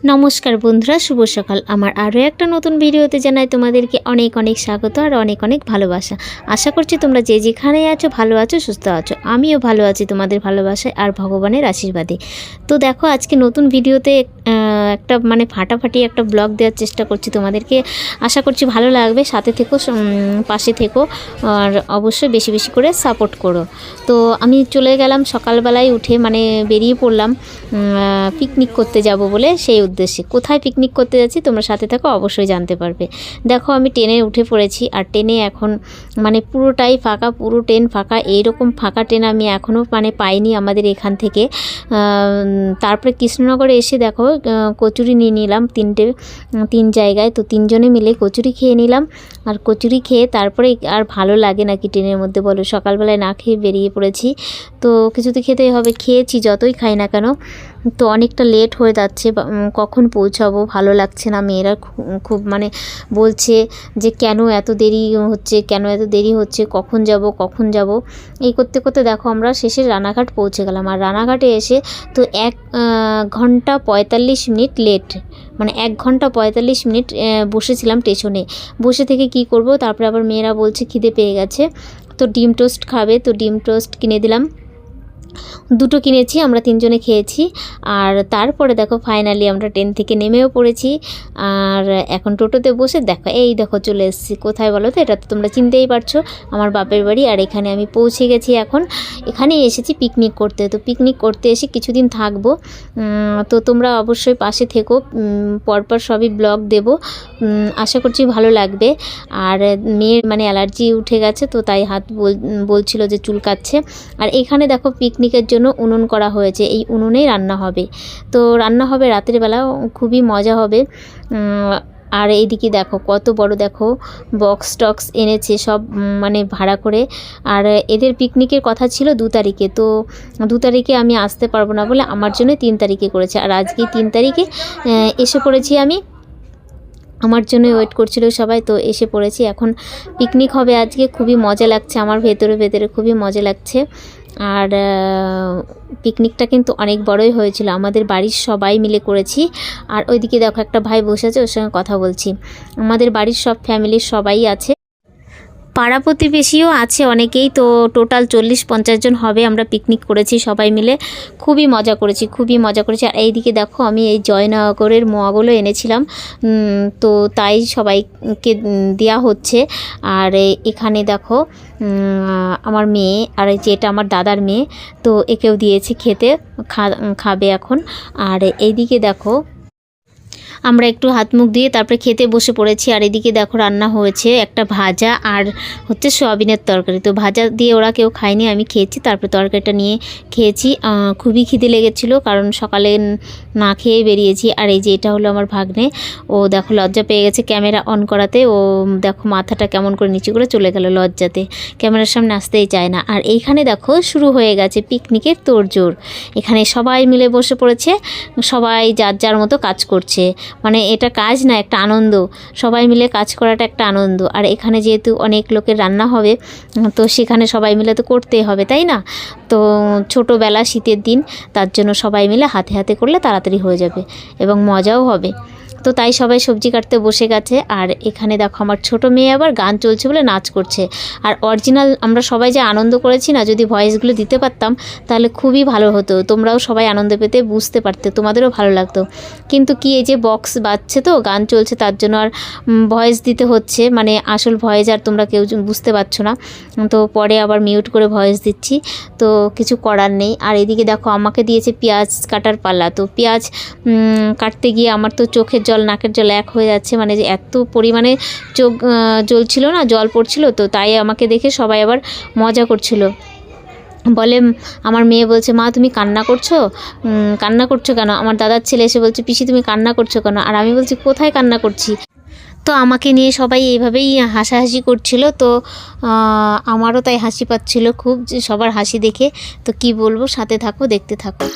নমস্কার বন্ধুরা, শুভ সকাল। আমার আরও একটা নতুন ভিডিওতে জানাই তোমাদেরকে অনেক অনেক স্বাগত আর অনেক অনেক ভালোবাসা। আশা করছি তোমরা যে যেখানে আছো, ভালো আছো, সুস্থ আছো। আমিও ভালো আছি তোমাদের ভালোবাসায় আর ভগবানের আশীর্বাদে। তো দেখো, আজকে নতুন ভিডিওতে একটা মানে ফাটাফাটি একটা ব্লগ দেওয়ার চেষ্টা করছি তোমাদেরকে। আশা করছি ভালো লাগবে, সাথে থেকো পাশে থেকো, আর অবশ্যই বেশি বেশি করে সাপোর্ট করো। তো আমি চলে গেলাম সকালবেলায় উঠে মানে বেরিয়ে পড়লাম পিকনিক করতে যাব বলে সেই উদ্দেশ্যে। কোথায় পিকনিক করতে যাচ্ছি তোমরা সাথে থাকো, অবশ্যই জানতে পারবে। দেখো আমি ট্রেনে উঠে পড়েছি, আর ট্রেনে এখন মানে পুরোটাই ফাঁকা, পুরো ট্রেন ফাঁকা, এইরকম ফাঁকা ট্রেন আমি এখনও মানে পাইনি আমাদের এখান থেকে। তারপরে কৃষ্ণনগরে এসে দেখো কচুরি নিয়ে নিলাম তিনটে তিন জায়গায়। তো তিনজনে মিলে কচুরি খেয়ে নিলাম। আর কচুরি খেয়ে তারপরে আর ভালো লাগে নাকি ট্রেনের মধ্যে, বলো। সকালবেলায় না খেয়ে বেরিয়ে পড়েছি। তো কিছু তো খেতেই হবে। খেয়েছি, যতই খাই না কেন। তো অনেকটা লেট হয়ে যাচ্ছে কখন পৌঁছাবো? ভালো লাগছে না। মেয়েরা খুব মানে বলছে যে, কেন এত দেরি হচ্ছে? কেন এত দেরি হচ্ছে? কখন যাব? কখন যাব? এই করতে করতে দেখো আমরা শেষে রানাঘাট পৌঁছে গেলাম। আর রানাঘাটে এসে তো এক ঘণ্টা পঁয়তাল্লিশ মিনিট লেট মানে এক ঘণ্টা পঁয়তাল্লিশ মিনিট বসেছিলাম স্টেশনে বসে থেকে কি করব? তারপরে আবার মেয়েরা বলছে, খিদে পেয়ে গেছে। তো ডিম টোস্ট খাবে। তো ডিম টোস্ট কিনে দিলাম। দুটো কিনেছি, আমরা তিনজনে খেয়েছি। আর তারপরে দেখো ফাইনালি আমরা ট্রেন থেকে নেমেও পড়েছি। আর এখন টোটোতে বসে দেখো, এই দেখো চলে এসেছি। কোথায় বলো তো? এটা তো তোমরা চিনতেই পারছ, আমার বাপের বাড়ি। আর এখানে আমি পৌঁছে গেছি এখন। এখানে এসেছি পিকনিক করতে। তো পিকনিক করতে এসে কিছুদিন থাকব। তো তোমরা অবশ্যই পাশে থেকো। পরপর সবই ব্লগ দেব। আশা করছি ভালো লাগবে। আর মেয়ের মানে অ্যালার্জি উঠে গেছে, তো তাই হাত বল, বলছিল যে চুলকাচ্ছে। আর এখানে দেখো পিকনিকের জন্য উনুন করা হয়েছে। এই উনুনেই রান্না হবে। তো রান্না হবে রাতের বেলা, খুবই মজা হবে। আর এইদিকে দেখো, কত বড় দেখো বক্স টক্স এনেছে সব মানে ভাড়া করে। আর এদের পিকনিকের কথা ছিল দু তারিখে। তো দু তারিখে আমি আসতে পারব না বলে আমার জন্য তিন তারিখে করেছে। আর আজকে তিন তারিখে এসে পড়েছি আমি। আমার জন্য ওয়েট করছিল সবাই, তো এসে পড়েছি। এখন পিকনিক হবে আজকে। খুবই মজা লাগছে আমার ভেতরে ভেতরে খুবই মজা লাগছে। আর পিকনিকটা কিন্তু অনেক বড়ই হয়েছিল। আমাদের বাড়ির সবাই মিলে করেছি। আর ওইদিকে দেখো একটা ভাই বসে আছে, ওর সঙ্গে কথা বলছি। আমাদের বাড়ির সব ফ্যামিলির সবাই আছে। পাড়া প্রতিবেশীও আছে অনেকেই, তো টোটাল চল্লিশ পঞ্চাশ জন হবে, আমরা পিকনিক করেছি সবাই মিলে। খুবই মজা করেছি, খুবই মজা করেছি। আর এইদিকে দেখো, আমি এই জয়নগরের মোয়াগুলো এনেছিলাম। তো তাই সবাইকে দেওয়া হচ্ছে। আর এখানে দেখো আমার মেয়ে আর এই যে আমার দাদার মেয়ে, তো একেও দিয়েছি খেতে খাবে এখন। আর এইদিকে দেখো আমরা একটু হাত মুখ দিয়ে তারপরে খেতে বসে পড়েছি। আর এদিকে দেখো রান্না হয়েছে একটা ভাজা আর হচ্ছে সয়াবিনের তরকারি। তো ভাজা দিয়ে ওরা কেউ খায়নি, আমি খেয়েছি। তারপরে তরকারিটা নিয়ে খেয়েছি। খুবই খিদে লেগেছিলো কারণ সকালে না খেয়ে বেরিয়েছি। আর এই যে এটা হলো আমার ভাগ্নে। ও দেখো লজ্জা পেয়ে গেছে ক্যামেরা অন করাতে। ও দেখো মাথাটা কেমন করে নিচু করে চলে গেল লজ্জাতে। ক্যামেরার সামনে আসতেই চায় না। আর এইখানে দেখো শুরু হয়ে গেছে পিকনিকের তোড়জোড়। এখানে সবাই মিলে বসে পড়েছে। সবাই যার যার মতো কাজ করছে। মানে এটা কাজ না, একটা আনন্দ। সবাই মিলে কাজ করাটা একটা আনন্দ। আর এখানে যেহেতু অনেক লোকের রান্না হবে, তো সেখানে সবাই মিলে তো করতেই হবে, তাই না? তো ছোটোবেলা শীতের দিন, তার জন্য সবাই মিলে হাতে হাতে করলে তাড়াতাড়ি হয়ে যাবে এবং মজাও হবে। তো তাই সবাই সবজি কাটতে বসে গেছে। আর এখানে দেখো আমার ছোট মেয়ে আবার গান চলছে বলে নাচ করছে। আর অরিজিনাল আমরা সবাই যে আনন্দ করেছি না, যদি ভয়েসগুলো দিতে পারতাম, তাহলে খুবই ভালো হতো। তোমরাও সবাই আনন্দ পেতে বুঝতে পারতে, তোমাদেরও ভালো লাগতো। কিন্তু কি এই যে বক্স বাজছে তো, গান চলছে, তার জন্য আর ভয়েস দিতে হচ্ছে। মানে আসল ভয়েস আর তোমরা কেউ বুঝতে পারছ না। তো পরে আবার মিউট করে ভয়েস দিচ্ছি। তো কিছু করার নেই। আর এদিকে দেখো আমাকে দিয়েছে পেঁয়াজ কাটার পাল্লা তো পেঁয়াজ কাটতে গিয়ে আমার তো চোখের জল, নাকের জল এক হয়ে যাচ্ছে। মানে যে এত পরিমাণে চোখ জ্বলছিল না, জল পড়ছিল তো তাই আমাকে দেখে সবাই আবার মজা করছিল। বলে, আমার মেয়ে বলছে, মা, তুমি কান্না করছ? কান্না করছ কেন? আমার দাদার ছেলে এসে বলছে, পিসি, তুমি কান্না করছ কেন? আর আমি বলছি, কোথায় কান্না করছি? তো আমাকে নিয়ে সবাই এইভাবেই হাসাহাসি করছিল তো আমারও তাই হাসি পাচ্ছিল খুব সবার হাসি দেখে। তো কি বলব, সাথে থাকো, দেখতে থাকো।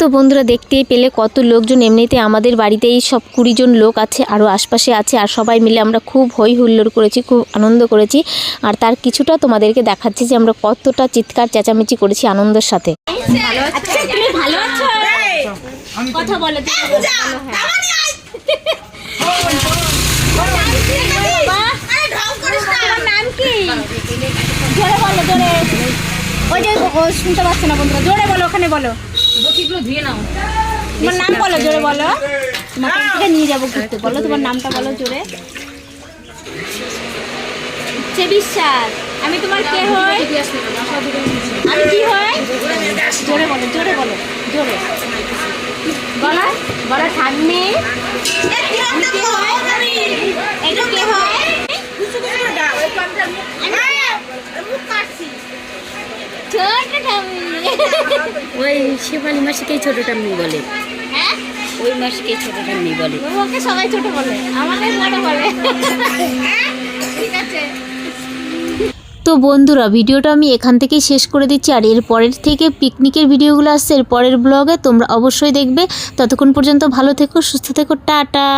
তো বন্ধুরা দেখতেই পেলে কত লোকজন এমনিতে আমাদের বাড়িতেই সব কুড়ি জন লোক আছে আরও আশপাশে আছে, আর সবাই মিলে আমরা খুব হই হুল্লোড় করেছি, খুব আনন্দ করেছি। আর তার কিছুটা তোমাদেরকে দেখাচ্ছি যে আমরা কতটা চিৎকার, চেঁচামেচি করেছি আনন্দের সাথে। জোরে ওই যে শুনতে পাচ্ছে না বন্ধুরা, জোরে বলো, ওখানে বলো। তোমার নাম বলো, জোরে বলো। থেকে নিয়ে যাব ঘুরতে, বলো তোমার নামটা বলো জোরে। সে বিশ্বাস। আমি তোমার কে হই? আমি কি হই? জোরে বলো জোরে বলো জোরে। বলো বলো কে হই এটা কে হয় ছোট ঠাম্মি ওই মাসিকেই ছোট টাম্মি বলে। হ্যাঁ? ওই মাসিকেই ছোট টাম্মি বলে। ওকে সবাই ছোট বলে আমাকে বড় বলে। ঠিক আছে। তো বন্ধুরা ভিডিওটা আমি এখান থেকেই শেষ করে দিচ্ছি আর এর পরের থেকে পিকনিকের ভিডিওগুলো আসছে এর পরের ব্লগে তোমরা অবশ্যই দেখবে। ততক্ষণ পর্যন্ত ভালো থেকো সুস্থ থেকো টাটা।